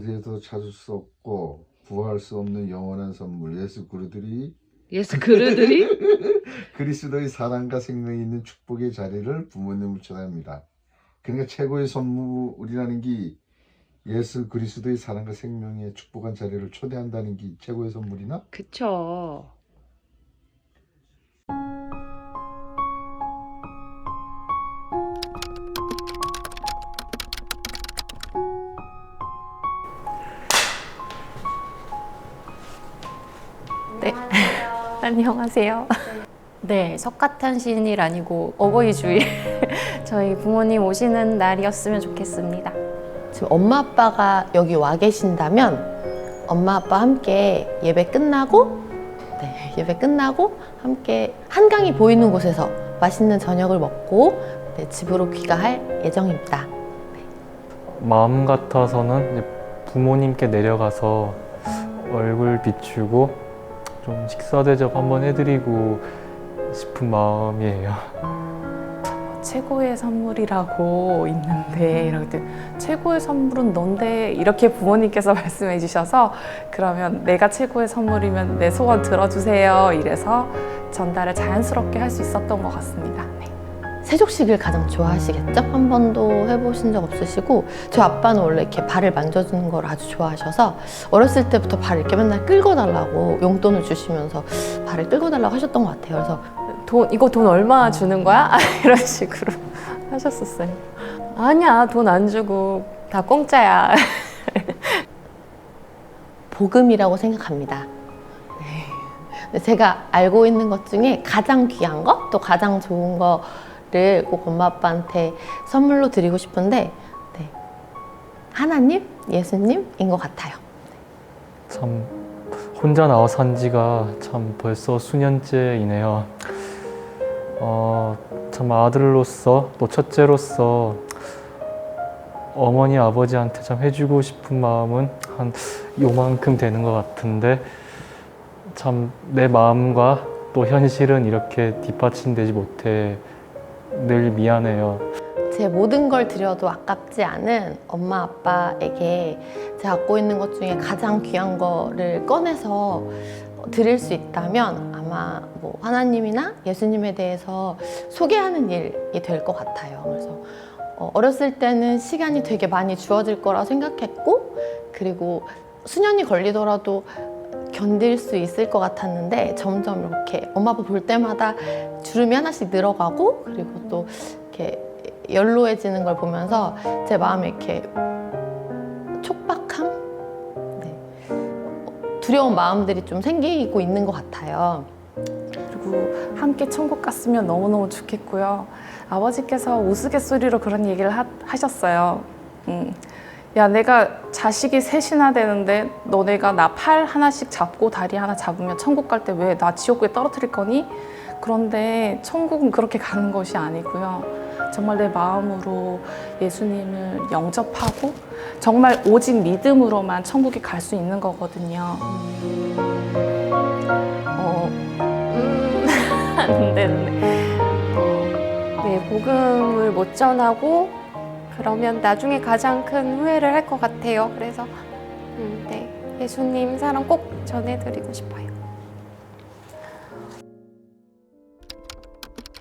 어디에도 찾을 수 없고 구할 수 없는 영원한 선물 예수 그리스도들이 예수 그르들이 그리스도의 사랑과 생명이 있는 축복의 자리를 부모님을 초대합니다. 그러니까 최고의 선물이라는 게 예수 그리스도의 사랑과 생명의 축복한 자리를 초대한다는 게 최고의 선물이나? 그쵸. 안녕하세요. 네, 석가탄신일 아니고 어버이 주일. 저희 부모님 오시는 날이었으면 좋겠습니다. 지금 엄마 아빠가 여기 와 계신다면 엄마 아빠 함께 예배 끝나고 네, 예배 끝나고 함께 한강이 보이는 곳에서 맛있는 저녁을 먹고 네, 집으로 귀가할 예정입니다. 마음 같아서는 이제 부모님께 내려가서 얼굴 비추고 좀 식사 대접 한번 해드리고 싶은 마음이에요. 최고의 선물이라고 있는데 이렇게 최고의 선물은 넌데 이렇게 부모님께서 말씀해 주셔서 그러면 내가 최고의 선물이면 내 소원 들어주세요 이래서 전달을 자연스럽게 할 수 있었던 것 같습니다. 네. 세족식을 가장 좋아하시겠죠? 한 번도 해보신 적 없으시고 저 아빠는 원래 이렇게 발을 만져주는 걸 아주 좋아하셔서 어렸을 때부터 발을 이렇게 맨날 끌고 달라고 용돈을 주시면서 발을 끌고 달라고 하셨던 것 같아요. 그래서 돈 이거 돈 얼마 주는 거야? 이런 식으로 하셨었어요. 아니야 돈 안 주고 다 공짜야. 복음이라고 생각합니다. 네. 제가 알고 있는 것 중에 가장 귀한 거, 또 가장 좋은 거 를 꼭 엄마 아빠한테 선물로 드리고 싶은데, 네. 하나님, 예수님인 것 같아요. 참 혼자 나와 산 지가 참 벌써 수년째이네요. 어, 참 아들로서 또 첫째로서 어머니 아버지한테 참 해주고 싶은 마음은 한 요만큼 되는 것 같은데 참 내 마음과 또 현실은 이렇게 뒷받침되지 못해 늘 미안해요. 제 모든 걸 드려도 아깝지 않은 엄마 아빠에게 제가 갖고 있는 것 중에 가장 귀한 거를 꺼내서 드릴 수 있다면 아마 뭐 하나님이나 예수님에 대해서 소개하는 일이 될 것 같아요. 그래서 어, 어렸을 때는 시간이 되게 많이 주어질 거라 생각했고 그리고 수년이 걸리더라도 견딜 수 있을 것 같았는데 점점 이렇게 엄마 아빠 볼 때마다 주름이 하나씩 늘어가고 그리고 또 이렇게 연로해지는 걸 보면서 제 마음에 이렇게 촉박함? 네. 두려운 마음들이 좀 생기고 있는 것 같아요. 그리고 함께 천국 갔으면 너무너무 좋겠고요. 아버지께서 우스갯소리로 그런 얘기를 하, 하셨어요. 음, 야, 내가 자식이 셋이나 되는데 너네가 나 팔 하나씩 잡고 다리 하나 잡으면 천국 갈 때 왜 나 지옥에 떨어뜨릴 거니? 그런데 천국은 그렇게 가는 것이 아니고요. 정말 내 마음으로 예수님을 영접하고 정말 오직 믿음으로만 천국에 갈 수 있는 거거든요. 어, 음, 안 되네. 네, 복음을 못 전하고 그러면 나중에 가장 큰 후회를 할 것 같아요. 그래서 음, 네, 예수님 사랑 꼭 전해드리고 싶어요.